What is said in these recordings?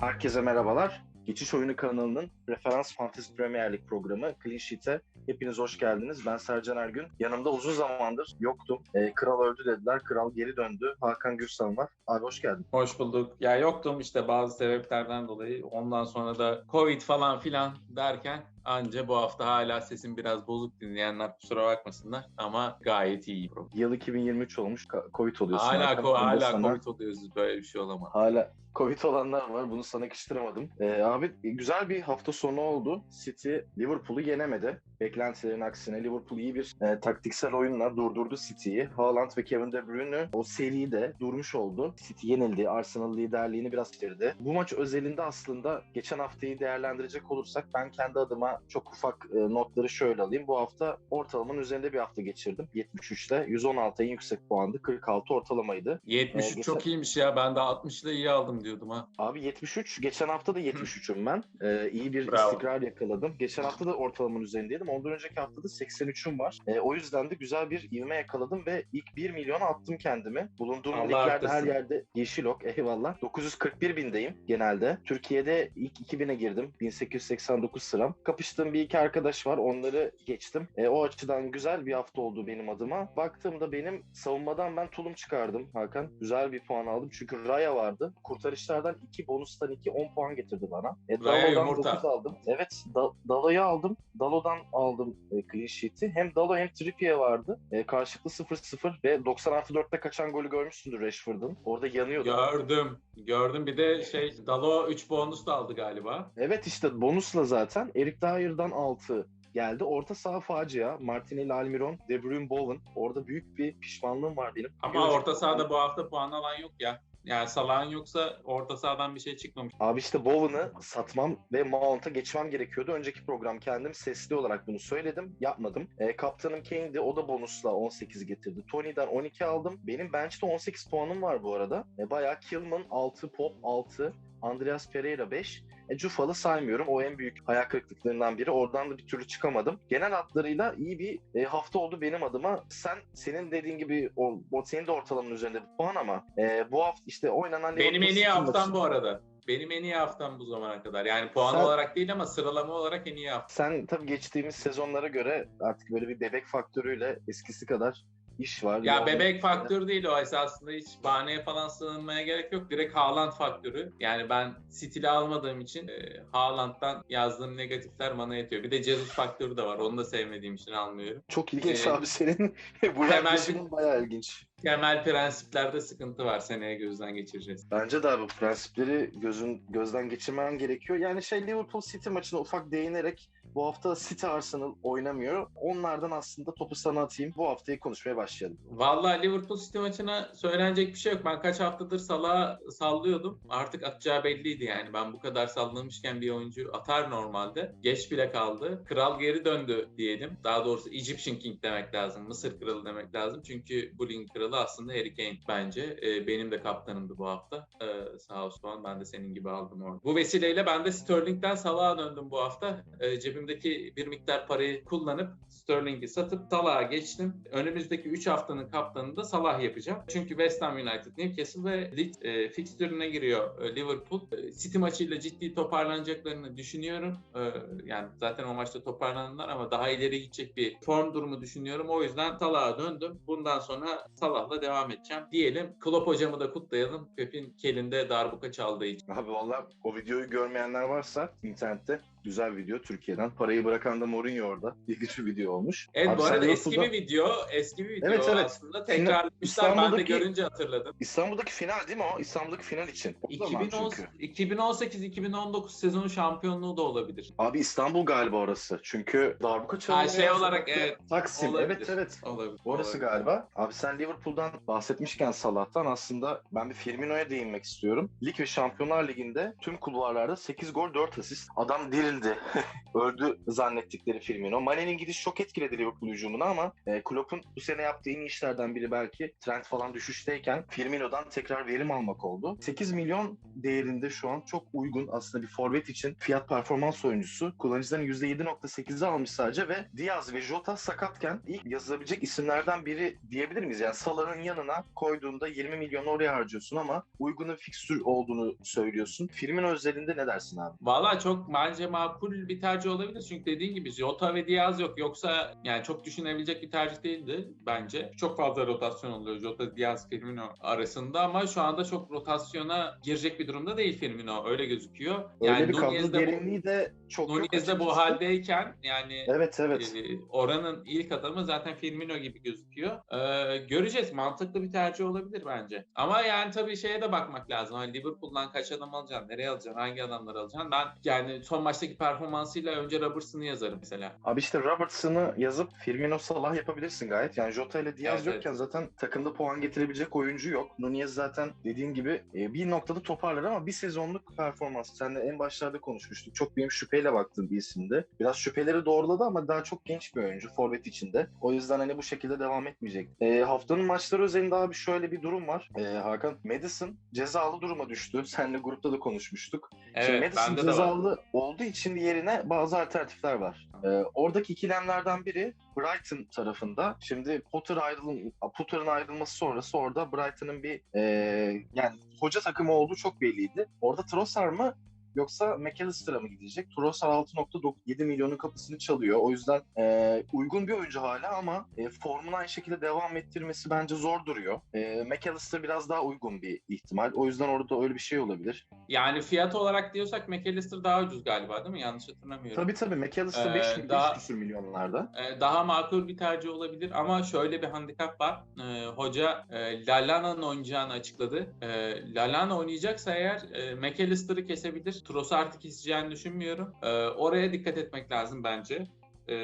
Herkese merhabalar. Geçiş Oyunu kanalının Referans Fantasy Premier Lig programı Clean Sheet'e hepiniz hoş geldiniz. Ben Sercan Ergün. Yanımda uzun zamandır yoktum. Ee, kral öldü dediler. Kral geri döndü. Hakan Gürsan var. Abi hoş geldin. Hoş bulduk. Ya yoktum işte bazı sebeplerden dolayı. Ondan sonra da Covid falan filan derken anca bu hafta hala sesim biraz bozuk dinleyenler kusura bakmasınlar ama gayet iyi. Yıl 2023 olmuş. Covid oluyorsun. Hala, ko- hala sana- Covid oluyoruz böyle bir şey olamaz. Hala Covid olanlar var. Bunu sana yakıştıramadım. Ee, abi güzel bir hafta sonu oldu. City Liverpool'u yenemedi. Beklentilerin aksine Liverpool iyi bir e, taktiksel oyunla durdurdu City'yi. Haaland ve Kevin De Bruyne o seriyi de durmuş oldu. City yenildi. Arsenal liderliğini biraz bitirdi. Bu maç özelinde aslında geçen haftayı değerlendirecek olursak ben kendi adıma çok ufak e, notları şöyle alayım. Bu hafta ortalamanın üzerinde bir hafta geçirdim. 73'te 116 en yüksek puandı. 46 ortalamaydı. 73 Ee, çok geçen- iyiymiş ya ben de 60 ile iyi aldım diyordum ha. Abi 73. Geçen hafta da 73'üm ben. Ee, iyi bir Bravo. istikrar yakaladım. Geçen hafta da ortalamanın üzerindeydim. Ondan önceki haftada 83'üm var. Ee, o yüzden de güzel bir ivme yakaladım ve ilk 1 milyona attım kendimi. Bulunduğum Allah liglerde her arttırsın. yerde yeşil ok. Eyvallah. 941 bindeyim genelde. Türkiye'de ilk 2000'e girdim. 1889 sıram. Kapıştığım bir iki arkadaş var. Onları geçtim. Ee, o açıdan güzel bir hafta oldu benim adıma. Baktığımda benim savunmadan ben tulum çıkardım Hakan. Güzel bir puan aldım. Çünkü Raya vardı. Kurtarışlardan 2, bonustan 2, 10 puan getirdi bana. E, Raya yumurta. 9 aldım. Evet, Da- Dalo'yu aldım. Dalo'dan aldım e, clean sheet'i. Hem Dalo hem Trippier vardı. E, karşılıklı 0-0 ve 90 artı 4'te kaçan golü görmüşsündür Rashford'un. Orada yanıyordu. Gördüm. Gördüm bir de şey Dalo 3 bonus da aldı galiba. Evet işte bonusla zaten Eric Dyer'dan 6 geldi. Orta saha facia. Martinelli, Almiron, De Bruyne, Bowen. Orada büyük bir pişmanlığım var benim. Ama önceki- orta sahada bu hafta puan alan yok ya. Yani Salah'ın yoksa orta sahadan bir şey çıkmamış. Abi işte Bowen'ı satmam ve Mount'a geçmem gerekiyordu. Önceki program kendim sesli olarak bunu söyledim. Yapmadım. E, kaptanım Kane'di. O da bonusla 18 getirdi. Tony'den 12 aldım. Benim bench'te 18 puanım var bu arada. E, bayağı Kilman 6, Pop 6, Andreas Pereira 5. E, Cufal'ı saymıyorum. O en büyük hayal kırıklıklarından biri. Oradan da bir türlü çıkamadım. Genel hatlarıyla iyi bir e, hafta oldu benim adıma. Sen senin dediğin gibi o, o senin de ortalamanın üzerinde bir puan ama e, bu hafta işte oynanan Benim en iyi haftam bu arada. Benim en iyi haftam bu zamana kadar. Yani puan Sen- olarak değil ama sıralama olarak en iyi haftam. Sen tabii geçtiğimiz sezonlara göre artık böyle bir bebek faktörüyle eskisi kadar iş var. Ya Yani- bebek faktörü değil o esasında hiç bahaneye falan sığınmaya gerek yok. Direkt Haaland faktörü. Yani ben stili almadığım için e, Haaland'dan yazdığım negatifler bana yetiyor. Bir de Jesus faktörü de var. Onu da sevmediğim için almıyorum. Çok ilginç Ee, abi senin bu yaklaşımın bayağı ilginç. Temel prensiplerde sıkıntı var. Seneye gözden geçireceğiz. Bence de abi bu prensipleri gözün gözden geçirmen gerekiyor. Yani şey Liverpool City maçına ufak değinerek bu hafta City Arsenal oynamıyor. Onlardan aslında topu sana atayım. Bu haftayı konuşmaya başlayalım. Vallahi Liverpool City maçına söylenecek bir şey yok. Ben kaç haftadır Salah'a sallıyordum. Artık atacağı belliydi yani. Ben bu kadar sallamışken bir oyuncu atar normalde. Geç bile kaldı. Kral geri döndü diyelim. Daha doğrusu Egyptian King demek lazım. Mısır kralı demek lazım. Çünkü bu ligin kralı aslında Harry Kane bence. Ee, benim de kaptanımdı bu hafta. Ee, sağ olsun ben de senin gibi aldım orada. Bu vesileyle ben de Sterling'den Salah'a döndüm bu hafta. Ee, cebimdeki bir miktar parayı kullanıp Sterling'i satıp Salah'a geçtim. Önümüzdeki 3 haftanın kaptanını da Salah yapacağım. Çünkü West Ham United, Newcastle ve Leeds e, fikstürüne giriyor e, Liverpool. E, City maçıyla ciddi toparlanacaklarını düşünüyorum. E, yani zaten o maçta toparlandılar ama daha ileri gidecek bir form durumu düşünüyorum. O yüzden Salah'a döndüm. Bundan sonra Salah'la devam edeceğim. Diyelim Klopp hocamı da kutlayalım. Pep'in kelinde darbuka çaldığı için. Abi valla o videoyu görmeyenler varsa internette güzel video Türkiye'den. Parayı bırakan da Mourinho orada. İlginç bir video olmuş. Evet Abi bu arada eski Liverpool'da- bir video. Eski bir video Evet, evet. aslında. Tekrarlamışlar. Ben de görünce hatırladım. İstanbul'daki final değil mi o? İstanbul'daki final için. O zaman 2010 çünkü. 2018-2019 sezonu şampiyonluğu da olabilir. Abi İstanbul galiba orası. Çünkü darbuka çalıyor. şey olarak, evet. Taksim. Olabilir. Evet evet. Olabilir. Orası olabilir. galiba. Abi sen Liverpool'dan bahsetmişken Salah'tan aslında ben bir Firmino'ya değinmek istiyorum. Lig ve Şampiyonlar Ligi'nde tüm kulvarlarda 8 gol 4 asist. Adam dirildi değildi. Öldü zannettikleri Firmino. Mane'nin gidişi çok etkiledi Liverpool hücumunu ama e, Klopp'un bu sene yaptığı en iyi işlerden biri belki trend falan düşüşteyken Firmino'dan tekrar verim almak oldu. 8 milyon değerinde şu an çok uygun aslında bir forvet için fiyat performans oyuncusu. Kullanıcıların %7.8'i almış sadece ve Diaz ve Jota sakatken ilk yazılabilecek isimlerden biri diyebilir miyiz? Yani Salah'ın yanına koyduğunda 20 milyon oraya harcıyorsun ama uygun bir fikstür olduğunu söylüyorsun. Firmino özelinde ne dersin abi? Valla çok bence makul bir tercih olabilir. Çünkü dediğin gibi Jota ve Diaz yok. Yoksa yani çok düşünebilecek bir tercih değildi bence. Çok fazla rotasyon oluyor Jota, Diaz, Firmino arasında ama şu anda çok rotasyona girecek bir durumda değil Firmino. Öyle gözüküyor. Öyle Yani bir kadro derinliği de çok Nunez de bu haldeyken yani Evet evet. ee, oranın ilk adamı zaten Firmino gibi gözüküyor. Ee, göreceğiz. Mantıklı bir tercih olabilir bence. Ama yani tabii şeye de bakmak lazım. Hani Liverpool'dan kaç adam alacaksın? Nereye alacaksın? Hangi adamları alacaksın? Ben yani son maçtaki performansıyla önce Robertson'ı yazarım mesela. Abi işte Robertson'ı yazıp Firmino Salah yapabilirsin gayet. Yani Jota ile Diaz Evet, yokken zaten takımda puan getirebilecek oyuncu yok. Nunez zaten dediğin gibi e, bir noktada toparlar ama bir sezonluk performans. Sen de en başlarda konuşmuştuk. Çok benim şüpheyle baktığım bir isimdi. Biraz şüpheleri doğruladı ama daha çok genç bir oyuncu forvet içinde. O yüzden hani bu şekilde devam etmeyecek. E, haftanın maçları özelinde abi şöyle bir durum var. E, Hakan Madison cezalı duruma düştü. Seninle grupta da konuşmuştuk. Şimdi Evet, Madison de var. cezalı olduğu için yerine bazı alternatifler var. Ee, oradaki ikilemlerden biri Brighton tarafında. Şimdi Potter ayrılın, Potter'ın ayrılması sonrası orada Brighton'ın bir e, yani hoca takımı olduğu çok belliydi. Orada Trossard mı yoksa McAllister'a mı gidecek? Trossard 6.7 milyonun kapısını çalıyor. O yüzden e, uygun bir oyuncu hala ama e, formunu aynı şekilde devam ettirmesi bence zor duruyor. E, McAllister biraz daha uygun bir ihtimal. O yüzden orada öyle bir şey olabilir. Yani fiyat olarak diyorsak McAllister daha ucuz galiba değil mi? Yanlış hatırlamıyorum. Tabii tabii McAllister Ee, 5 milyon daha- küsür milyonlarda. Ee, daha makul bir tercih olabilir ama şöyle bir handikap var. Ee, hoca e, Lalana'nın oynayacağını açıkladı. Ee, Lalana oynayacaksa eğer e, McAllister'ı kesebilir. Trossard'ı keseceğini düşünmüyorum. Ee, oraya dikkat etmek lazım bence. Ee,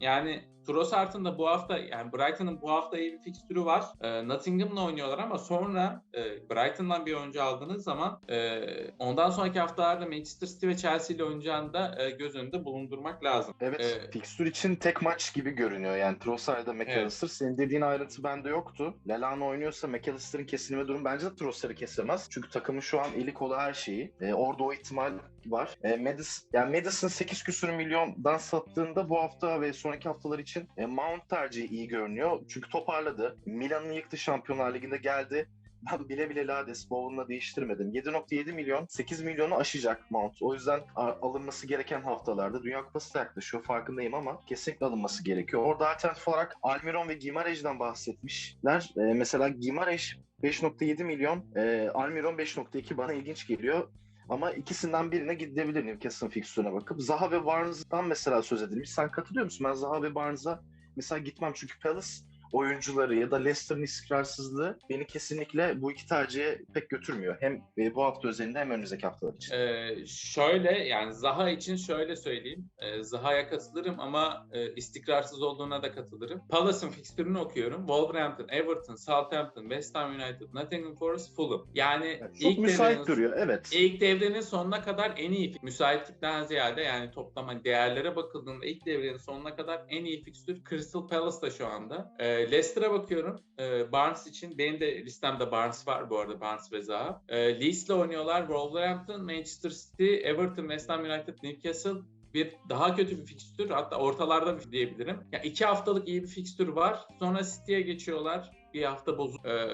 yani Trossard'ın da bu hafta yani Brighton'ın bu hafta iyi bir fikstürü var. Ee, Nottingham'la oynuyorlar ama sonra e, Brighton'dan bir oyuncu aldığınız zaman e, ondan sonraki haftalarda Manchester City ve Chelsea ile oynayacağını da e, göz önünde bulundurmak lazım. Evet, Ee, fikstür için tek maç gibi görünüyor. Yani Trossard'da McAllister. Senin dediğin ayrıntı bende yoktu. Lallana oynuyorsa McAllister'ın kesilme durum bence de Trossard'ı kesemez. Çünkü takımın şu an eli kolu her şeyi. Ee, orada o ihtimal var. Ee, Madison, yani Madison 8 küsür milyondan sattığında bu hafta ve sonraki haftalar için e, Mount tercihi iyi görünüyor. Çünkü toparladı. Milan'ın yıktı Şampiyonlar Ligi'nde geldi. Ben bile bile Lades Bowen'la değiştirmedim. 7.7 milyon 8 milyonu aşacak Mount. O yüzden alınması gereken haftalarda Dünya Kupası da yaklaşıyor farkındayım ama kesinlikle alınması gerekiyor. Orada alternatif olarak Almiron ve Gimarej'den bahsetmişler. Ee, mesela Gimarej 5.7 milyon, e, Almiron 5.2 bana ilginç geliyor. Ama ikisinden birine gidebilir Newcastle'ın fikstürüne bakıp. Zaha ve Barnes'dan mesela söz edilmiş. Sen katılıyor musun? Ben Zaha ve Barnes'a mesela gitmem çünkü Palace oyuncuları ya da Leicester'ın istikrarsızlığı beni kesinlikle bu iki tercihe pek götürmüyor. Hem e, bu hafta özelinde hem önümüzdeki haftalar için. Ee, şöyle yani Zaha için şöyle söyleyeyim. Ee, Zaha'ya katılırım ama e, istikrarsız olduğuna da katılırım. Palace'ın fikstürünü okuyorum. Wolverhampton, Everton, Southampton, West Ham United, Nottingham Forest, Fulham. Yani Yani çok ilk müsait devrenin- duruyor. Evet. İlk devrenin sonuna kadar en iyi müsaitlikten ziyade yani toplama değerlere bakıldığında ilk devrenin sonuna kadar en iyi fikstür Crystal Palace'da şu anda. Ee, Leicester'a bakıyorum. Ee, Barnes için benim de listemde Barnes var bu arada Barnes ve Zaha. Ee, Leeds'le oynuyorlar. Wolverhampton, Manchester City, Everton, West Ham United, Newcastle bir daha kötü bir fikstür hatta ortalarda bir diyebilirim. Ya iki haftalık iyi bir fikstür var. Sonra City'ye geçiyorlar. Bir hafta bozuk. Ee,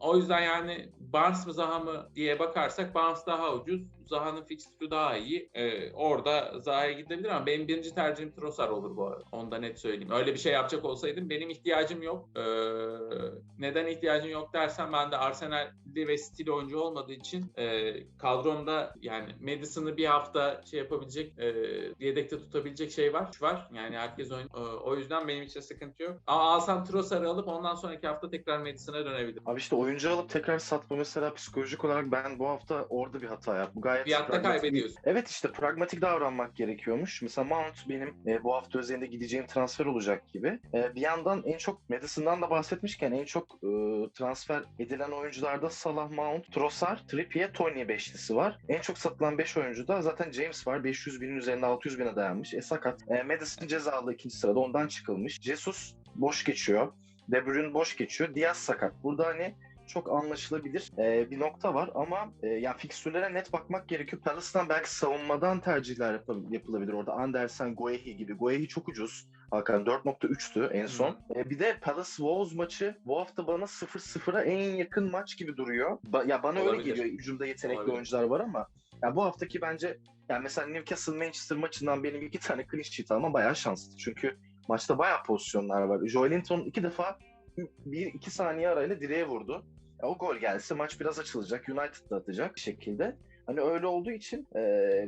o yüzden yani Barnes mı Zaha mı diye bakarsak Barnes daha ucuz. Zaha'nın fikstürü daha iyi. Ee, orada Zaha'ya gidebilir ama benim birinci tercihim Trossard olur bu arada. Onu da net söyleyeyim. Öyle bir şey yapacak olsaydım benim ihtiyacım yok. Ee, neden ihtiyacın yok dersen ben de Arsenal'li ve City'li oyuncu olmadığı için e, kadromda yani Madison'ı bir hafta şey yapabilecek, e, yedekte tutabilecek şey var. var. Yani herkes oyun. e, o yüzden benim için sıkıntı yok. Ama alsam Trossard'ı alıp ondan sonraki hafta tekrar Madison'a dönebilirim. Abi işte oyuncu alıp tekrar satma mesela psikolojik olarak ben bu hafta orada bir hata yaptım. Gayet Fiyatta kaybediyorsun. Evet işte pragmatik davranmak gerekiyormuş. Mesela Mount benim e, bu hafta üzerinde gideceğim transfer olacak gibi. E, bir yandan en çok Madison'dan da bahsetmişken en çok e, transfer edilen oyuncularda Salah, Mount, Trossard, Trippier, Tony beşlisi var. En çok satılan 5 oyuncu da zaten James var. 500 binin üzerinde 600 bine dayanmış. E sakat. E, Madison cezalı ikinci sırada ondan çıkılmış. Jesus boş geçiyor. De Bruyne boş geçiyor. Diaz sakat. Burada hani çok anlaşılabilir e, bir nokta var ama e, yani fikstürlere net bakmak gerekiyor. Palace'dan belki savunmadan tercihler yap- yapılabilir orada. Andersen, Guehi gibi. Guehi çok ucuz. Hakan 4.3'tü en son. E, bir de Palace Wolves maçı bu hafta bana 0-0'a en yakın maç gibi duruyor. Ba- ya bana öyle Olabilir. geliyor. Hücumda yetenekli Olabilir. oyuncular var ama ya bu haftaki bence yani mesela Newcastle Manchester maçından benim iki tane clean sheet almam bayağı şanslı. Çünkü maçta bayağı pozisyonlar var. Joelinton iki defa bir iki saniye arayla direğe vurdu. O gol gelse maç biraz açılacak. United da atacak şekilde. Hani öyle olduğu için e,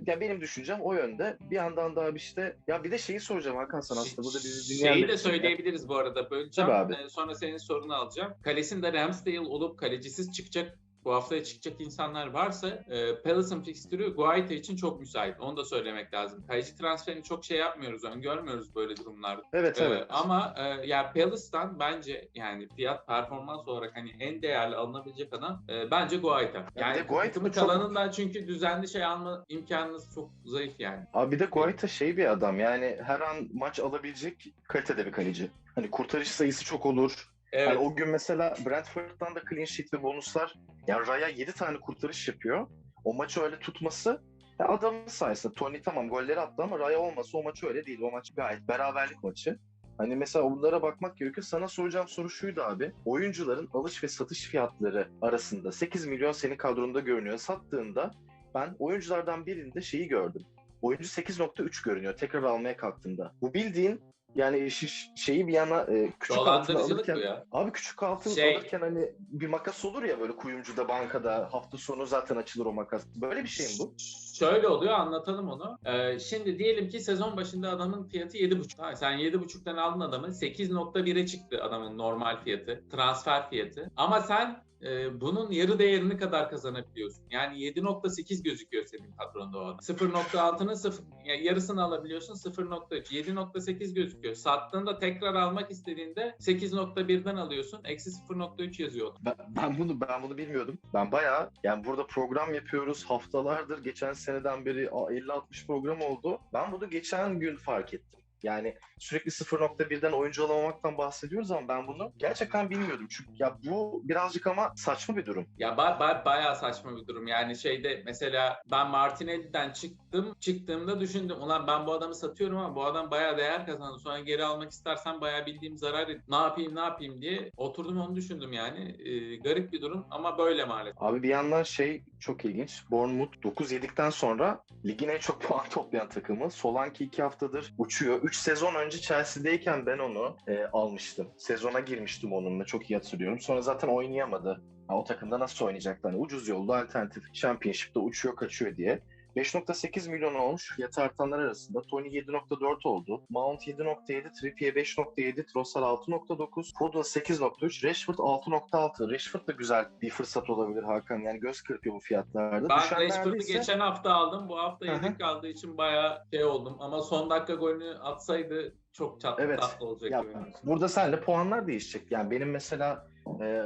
ya benim düşüncem o yönde. Bir yandan daha bir işte ya bir de şeyi soracağım Hakan sana aslında burada bizi dinleyenler Şeyi de için ya. söyleyebiliriz bu arada. Böleceğim. Tabii abi. Ee, Sonra senin sorunu alacağım. Kalesinde Ramsdale olup kalecisiz çıkacak bu haftaya çıkacak insanlar varsa e, Palace'ın fikstürü Guaita için çok müsait. Onu da söylemek lazım. Kaleci transferini çok şey yapmıyoruz, öngörmüyoruz böyle durumlarda. Evet evet. ama e, ya Palace'tan bence yani fiyat performans olarak hani en değerli alınabilecek adam e, bence Guaita. Yani de Guaita takımı çok- kalanından çünkü düzenli şey alma imkanınız çok zayıf yani. Abi bir de Guaita şey bir adam yani her an maç alabilecek kalitede bir kaleci. Hani kurtarış sayısı çok olur. Evet. Yani o gün mesela Brentford'dan da clean sheet ve bonuslar yani Raya 7 tane kurtarış yapıyor. O maçı öyle tutması ya adamın sayesinde. Tony tamam golleri attı ama Raya olmasa o maç öyle değil. O maç gayet beraberlik maçı. Hani mesela bunlara bakmak gerekiyor. Sana soracağım soru şuydu abi. Oyuncuların alış ve satış fiyatları arasında 8 milyon senin kadronda görünüyor. Sattığında ben oyunculardan birinde şeyi gördüm. Oyuncu 8.3 görünüyor tekrar almaya kalktığında. Bu bildiğin yani şiş- şeyi bir yana e, küçük Dolandırıcılık alırken ya. Abi küçük altın Şey- alırken hani bir makas olur ya böyle kuyumcuda bankada hafta sonu zaten açılır o makas. Böyle bir şey mi bu? Şöyle oluyor anlatalım onu. Ee, şimdi diyelim ki sezon başında adamın fiyatı 7.5. Tamam, sen 7.5'tan aldın adamı 8.1'e çıktı adamın normal fiyatı, transfer fiyatı. Ama sen e, bunun yarı değerini kadar kazanabiliyorsun. Yani 7.8 gözüküyor senin kadronda o adam. 0.6'nın sıfır, yani yarısını alabiliyorsun 0.3. 7.8 gözüküyor. Sattığında tekrar almak istediğinde 8.1'den alıyorsun. Eksi 0.3 yazıyor. Ben, ben bunu ben bunu bilmiyordum. Ben bayağı yani burada program yapıyoruz haftalardır. Geçen seneden beri a, 50-60 program oldu. Ben bunu geçen gün fark ettim. Yani sürekli 0.1'den oyuncu alamamaktan bahsediyoruz ama ben bunu gerçekten bilmiyordum. Çünkü ya bu birazcık ama saçma bir durum. Ya ba- ba- bayağı saçma bir durum. Yani şeyde mesela ben Martinelli'den çıktım. Çıktığımda düşündüm. Ulan ben bu adamı satıyorum ama bu adam bayağı değer kazandı. Sonra geri almak istersen bayağı bildiğim zarar et. Ne yapayım ne yapayım diye oturdum onu düşündüm yani. Ee, garip bir durum ama böyle maalesef. Abi bir yandan şey çok ilginç. Bournemouth 9 yedikten sonra ligin en çok puan toplayan takımı. Solanke 2 haftadır uçuyor. 3 sezon önce Chelsea'deyken ben onu e, almıştım. Sezona girmiştim onunla çok iyi hatırlıyorum. Sonra zaten oynayamadı. Ha, o takımda nasıl oynayacaktı? Hani ucuz yolda alternatif Championship'te uçuyor kaçıyor diye. 5.8 milyon olmuş fiyat artanlar arasında. Tony 7.4 oldu. Mount 7.7, Trippier 5.7, Trossard 6.9, Foden 8.3, Rashford 6.6. Rashford da güzel bir fırsat olabilir Hakan. Yani göz kırpıyor bu fiyatlarda. Ben Düşenlerde Rashford'u ise- geçen hafta aldım. Bu hafta yedik kaldığı için bayağı şey oldum. Ama son dakika golünü atsaydı çok tatlı Evet. tatlı olacak. Ya, gibi. burada seninle puanlar değişecek. Yani benim mesela e,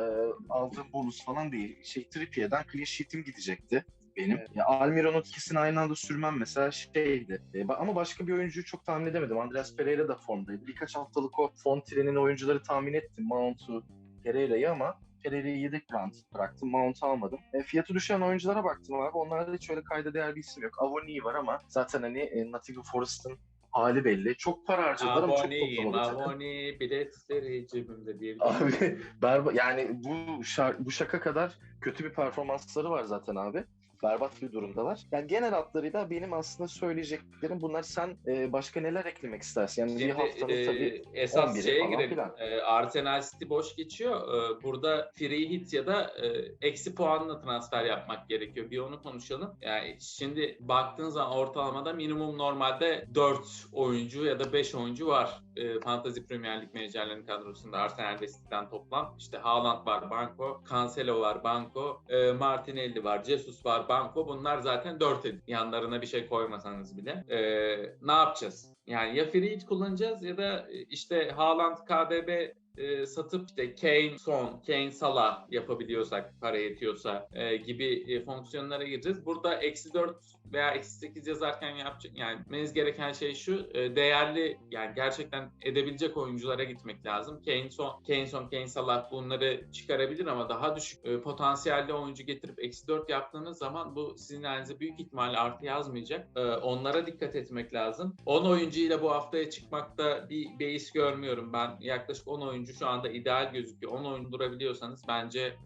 aldığım bonus falan değil. Şey Trippier'den clean sheet'im gidecekti benim. Ya, Almiron'un ikisini aynı anda sürmem mesela şeydi. E, ama başka bir oyuncuyu çok tahmin edemedim. Andreas Pereira da formdaydı. Birkaç haftalık o trenin oyuncuları tahmin ettim. Mount'u, Pereira'yı ama Pereira'yı yedek round bıraktım. Mount'u almadım. E, fiyatı düşen oyunculara baktım abi. Onlarda hiç öyle kayda değer bir isim yok. Avoni var ama zaten hani e, Nottingham Forest'ın hali belli. Çok para harcadılar ama çok Avoni, toplamadı. Avoni biletleri cebimde diye. Abi berba yani bu şar- bu şaka kadar kötü bir performansları var zaten abi. Berbat bir durumdalar. Yani genel hatlarıyla benim aslında söyleyeceklerim bunlar. Sen e, başka neler eklemek istersin? Yani bir Şimdi haftanın e, tabii esas 11'i şeye girelim. E, Arsenal City boş geçiyor. E, burada free hit ya da e, eksi puanla transfer yapmak gerekiyor. Bir onu konuşalım. Yani şimdi baktığın zaman ortalamada minimum normalde 4 oyuncu ya da 5 oyuncu var. E, Fantasy Premier Lig menajerlerinin kadrosunda Arsenal ve City'den toplam. İşte Haaland var, Banco, Cancelo var, Banco, e, Martinelli var, Jesus var, Banco. Bunlar zaten 4 edin. Yanlarına bir şey koymasanız bile. E, ne yapacağız? Yani ya free hit kullanacağız ya da işte Haaland KDB e, satıp işte Kane, Son, Kane, Salah yapabiliyorsak para yetiyorsa e, gibi e, fonksiyonlara gireceğiz. Burada eksi 4 veya eksi 8 yazarken yapacak yani meniz gereken şey şu e, değerli yani gerçekten edebilecek oyunculara gitmek lazım. Kane, Son, Kane, Son, Kane, Salah bunları çıkarabilir ama daha düşük e, potansiyelli oyuncu getirip eksi 4 yaptığınız zaman bu sizin elinize büyük ihtimalle artı yazmayacak. E, onlara dikkat etmek lazım. 10 oyuncuyla bu haftaya çıkmakta bir beis görmüyorum. Ben yaklaşık 10 oyuncu şu anda ideal gözüküyor. 10 oyuncu durabiliyorsanız bence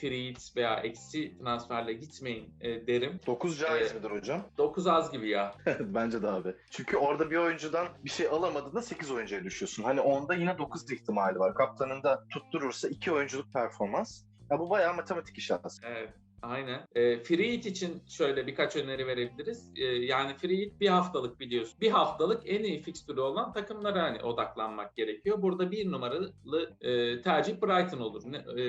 free hit veya eksi transferle gitmeyin derim. 9 caiz Evet. Midir hocam? 9 az gibi ya. Bence de abi. Çünkü orada bir oyuncudan bir şey alamadığında 8 oyuncuya düşüyorsun. Hani onda yine 9 ihtimali var. Kaptanında tutturursa 2 oyunculuk performans. Ya bu bayağı matematik işi aslında. Evet. Aynen. E, free hit için şöyle birkaç öneri verebiliriz. E, yani free hit bir haftalık biliyorsun. Bir haftalık en iyi fikstürü olan takımlara hani odaklanmak gerekiyor. Burada bir numaralı e, tercih Brighton olur. Ne, e,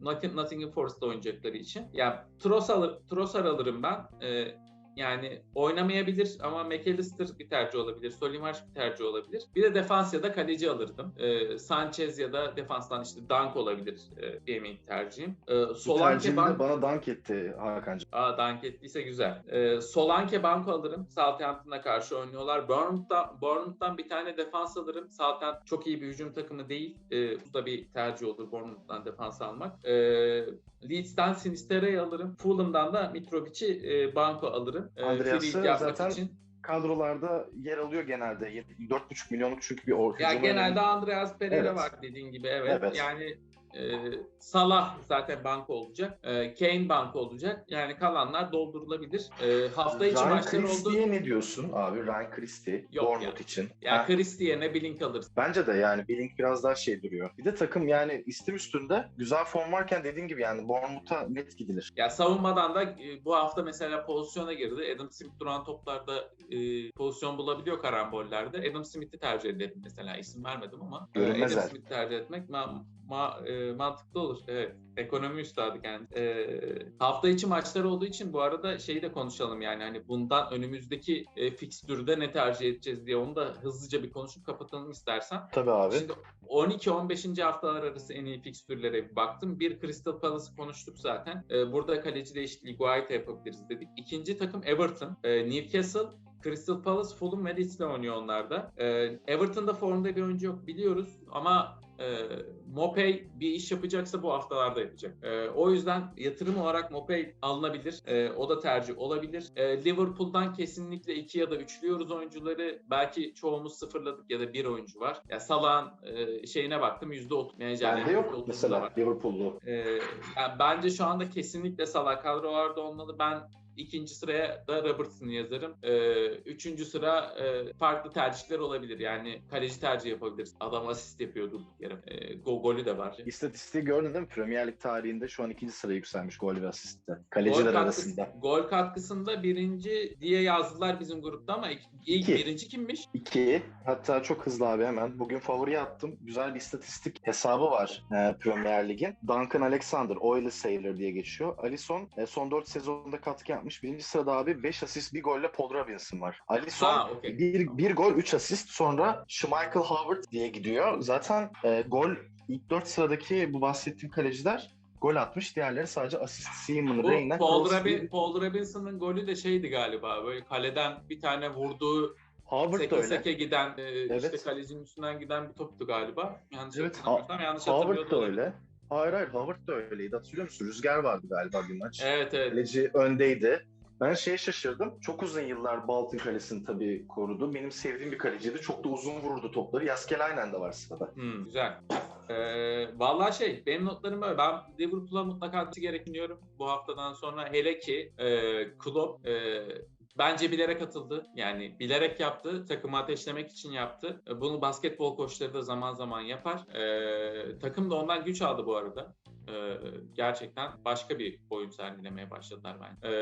Nottingham Forest'ta oynayacakları için. Ya Trossard, alır, Trossard alırım ben. E, yani oynamayabilir ama McAllister bir tercih olabilir. Solimarch bir tercih olabilir. Bir de defans ya da kaleci alırdım. Ee, Sanchez ya da defanstan işte Dunk olabilir e, benim tercihim. Bu Solanke Bank... bana dank etti Hakan'cığım. Aa Dunk ettiyse güzel. Ee, Solanke Banko alırım. Southampton'a karşı oynuyorlar. Bournemouth'tan, Bournemouth'tan bir tane defans alırım. Southampton çok iyi bir hücum takımı değil. Ee, bu da bir tercih olur Bournemouth'tan defans almak. Ee, Leeds'ten Sinistera'yı alırım. Fulham'dan da Mitrovic'i e, Banko alırım. Ee, Andreas'ı zaten için. Kadrolarda yer alıyor genelde. 4,5 milyonluk çünkü bir or- Ya genelde Andreas Pereira Evet. var dediğin gibi evet. Evet. Yani e, Salah zaten banko olacak. E, Kane banko olacak. Yani kalanlar doldurulabilir. E, hafta içi Ryan maçlar oldu. Christie'ye ne diyorsun abi? Ryan Christie, Yok Bournemouth ya. için. Ya Ha, Christie'ye Blink alırız. Bence de yani Blink biraz daha şey duruyor. Bir de takım yani istim üstünde güzel form varken dediğin gibi yani Bournemouth'a net gidilir. Ya savunmadan da e, bu hafta mesela pozisyona girdi. Adam Smith duran toplarda e, pozisyon bulabiliyor karambollerde. Adam Smith'i tercih ederim mesela. İsim vermedim ama. e, Görünmezler. Adam Smith'i tercih etmek ma- e, mantıklı olur. Evet. Ekonomi üstadı kendisi. E, hafta içi maçlar olduğu için bu arada şeyi de konuşalım yani hani bundan önümüzdeki e, fikstürde ne tercih edeceğiz diye onu da hızlıca bir konuşup kapatalım istersen. Tabii abi. Şimdi 12-15. haftalar arası en iyi fikstürlere bir baktım. Bir Crystal Palace'ı konuştuk zaten. Ee, burada kaleci değişikliği Guaita yapabiliriz dedik. İkinci takım Everton. Ee, Newcastle Crystal Palace, Fulham ve Leeds'le oynuyor onlar da. Ee, Everton'da formda bir oyuncu yok biliyoruz ama e, Mopey bir iş yapacaksa bu haftalarda yapacak. E, o yüzden yatırım olarak Mopey alınabilir. E, o da tercih olabilir. E, Liverpool'dan kesinlikle iki ya da üçlüyoruz oyuncuları. Belki çoğumuz sıfırladık ya da bir oyuncu var. Ya Salah'ın e, şeyine baktım %30. Menajerlerin Bende yok %30'u da mesela. Liverpool'lu. E, yani bence şu anda kesinlikle Salah kadrolarda olmalı. Ben ikinci sıraya da Robertson'ı yazarım. Ee, üçüncü sıra e, farklı tercihler olabilir. Yani kaleci tercih yapabiliriz. Adam asist yapıyor durduk yere. Ee, go golü de var. İstatistiği gördün değil mi? Premier Lig tarihinde şu an ikinci sıraya yükselmiş gol ve asistte. Kaleciler Gol arasında. katkısı- Gol katkısında birinci diye yazdılar bizim grupta ama ilk, ilk İki. birinci kimmiş? İki. Hatta çok hızlı abi hemen. Bugün favori attım. Güzel bir istatistik hesabı var e, Premier Lig'in. Duncan Alexander, Oily Sailor diye geçiyor. Alisson e, son 4 sezonda katkı yapmış. Birinci sırada abi 5 asist bir golle Paul Robinson var. Alisson Ha, okey. bir, bir gol 3 asist sonra Schmeichel Howard diye gidiyor. Zaten e, gol ilk 4 sıradaki bu bahsettiğim kaleciler gol atmış. Diğerleri sadece asist. Seaman, Reyna, Paul, Robin, Paul Robinson'ın golü de şeydi galiba. Böyle kaleden bir tane vurduğu Howard da seke öyle. seke giden e, Evet. işte kalecinin üstünden giden bir toptu galiba. Yanlış Evet, hatırlamıyorsam yanlış Howard hatırlıyordum. da öyle. Hayır hayır Howard da öyleydi. Hatırlıyor musun? Rüzgar vardı galiba bir maç. Evet evet. Kaleci öndeydi. Ben şeye şaşırdım. Çok uzun yıllar Baltın Kalesi'ni tabii korudu. Benim sevdiğim bir kaleciydi. Çok da uzun vururdu topları. Yaskelainen de var sırada. Hmm, güzel. Ee, vallahi şey benim notlarım böyle. Ben Liverpool'a mutlaka gerekmiyorum bu haftadan sonra. Hele ki e, Klopp e, bence bilerek atıldı. Yani bilerek yaptı. Takımı ateşlemek için yaptı. E, bunu basketbol koçları da zaman zaman yapar. E, takım da ondan güç aldı bu arada. E, gerçekten başka bir oyun sergilemeye başladılar bence. E,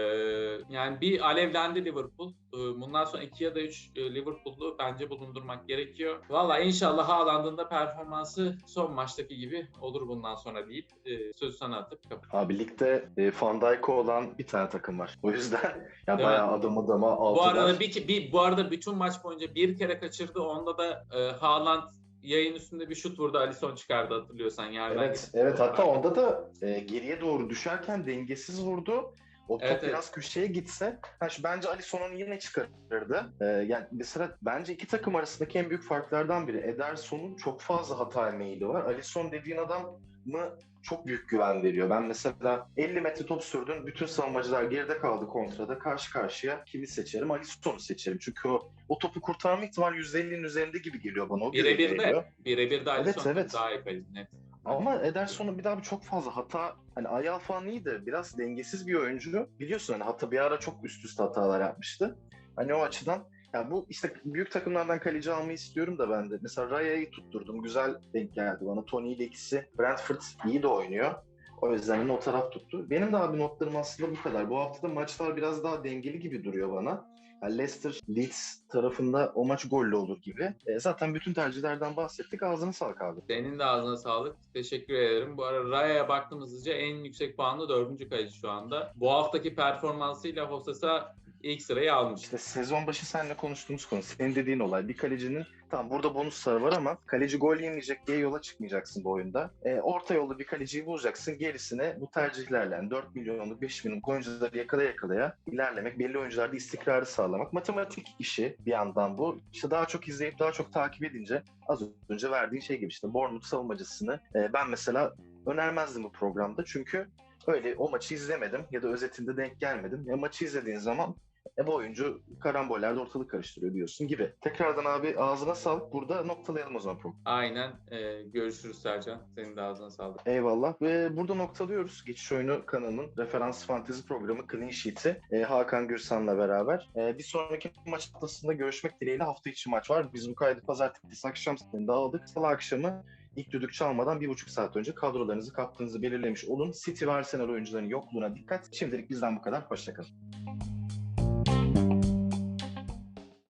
yani bir alevlendi Liverpool. E, bundan sonra iki ya da üç e, Liverpool'lu bence bulundurmak gerekiyor. Valla inşallah Haaland'ın da performansı son maçtaki gibi olur bundan sonra deyip e, sözü sana atıp kapat. Abi ligde e, Van Dijk'ı olan bir tane takım var. O yüzden ya Değil bayağı adım adama Bu altılar. arada bir, bir bu arada bütün maç boyunca bir kere kaçırdı. Onda da e, Haaland yayın üstünde bir şut vurdu. Alisson çıkardı hatırlıyorsan. Yerden Evet, evet. Hatta onda da e, geriye doğru düşerken dengesiz vurdu. O top Evet, evet. biraz köşeye gitse, ha, şu, bence Alisson'un yine çıkarırdı. E, yani mesela bence iki takım arasındaki en büyük farklardan biri. Ederson'un çok fazla hata meyili var. Alisson dediğin adam mı çok büyük güven veriyor. Ben mesela 50 metre top sürdün, bütün savunmacılar geride kaldı kontrada. Karşı karşıya kimi seçerim? Alisson'u seçerim. Çünkü o, o topu kurtarma ihtimali %50'nin üzerinde gibi geliyor bana. Birebir de. Birebir de Alisson evet. daha iyi kaleci net. Ama Ederson'un bir daha çok fazla hata hani ayağı falan iyi de biraz dengesiz bir oyuncu. Biliyorsun hani hatta bir ara çok üst üste hatalar yapmıştı. Hani o açıdan ya bu işte büyük takımlardan kaleci almayı istiyorum da ben de. Mesela Raya'yı tutturdum. Güzel denk geldi bana. Tony ile ikisi. Brentford iyi de oynuyor. O yüzden hani o taraf tuttu. Benim de abi notlarım aslında bu kadar. Bu hafta maçlar biraz daha dengeli gibi duruyor bana. Yani Leicester Leeds tarafında o maç gollü olur gibi. E, zaten bütün tercihlerden bahsettik. Ağzını sağlık abi. Senin de ağzına sağlık. Teşekkür ederim. Bu arada Raya'ya baktığımız hızlıca en yüksek puanlı dördüncü kaleci şu anda. Bu haftaki performansıyla Hoses'a ilk sırayı almış. İşte sezon başı seninle konuştuğumuz konu. Senin dediğin olay. Bir kalecinin tamam burada bonuslar var ama kaleci gol yemeyecek diye yola çıkmayacaksın bu oyunda. E, orta yolda bir kaleciyi bulacaksın. Gerisine bu tercihlerle yani 4 milyonluk 5 milyonluk oyuncuları yakala yakalaya ilerlemek. Belli oyuncularda istikrarı sağlamak. Matematik işi bir yandan bu. İşte daha çok izleyip daha çok takip edince az önce verdiğin şey gibi işte Bournemouth savunmacısını e, ben mesela önermezdim bu programda. Çünkü öyle o maçı izlemedim ya da özetinde denk gelmedim. Ya maçı izlediğin zaman e bu oyuncu karambollerde ortalık karıştırıyor diyorsun gibi. Tekrardan abi ağzına sağlık. Burada noktalayalım o zaman program. Aynen. Ee, görüşürüz Sercan. Senin de ağzına sağlık. Eyvallah. Ve burada noktalıyoruz. Geçiş Oyunu kanalının referans fantezi programı Clean Sheet'i e, Hakan Gürsan'la beraber. E, bir sonraki maç haftasında görüşmek dileğiyle hafta içi maç var. Biz bu kaydı pazartesi akşam dağıldık. Salı akşamı ilk düdük çalmadan bir buçuk saat önce kadrolarınızı kaptığınızı belirlemiş olun. City ve Arsenal oyuncuların yokluğuna dikkat. Şimdilik bizden bu kadar. Hoşçakalın.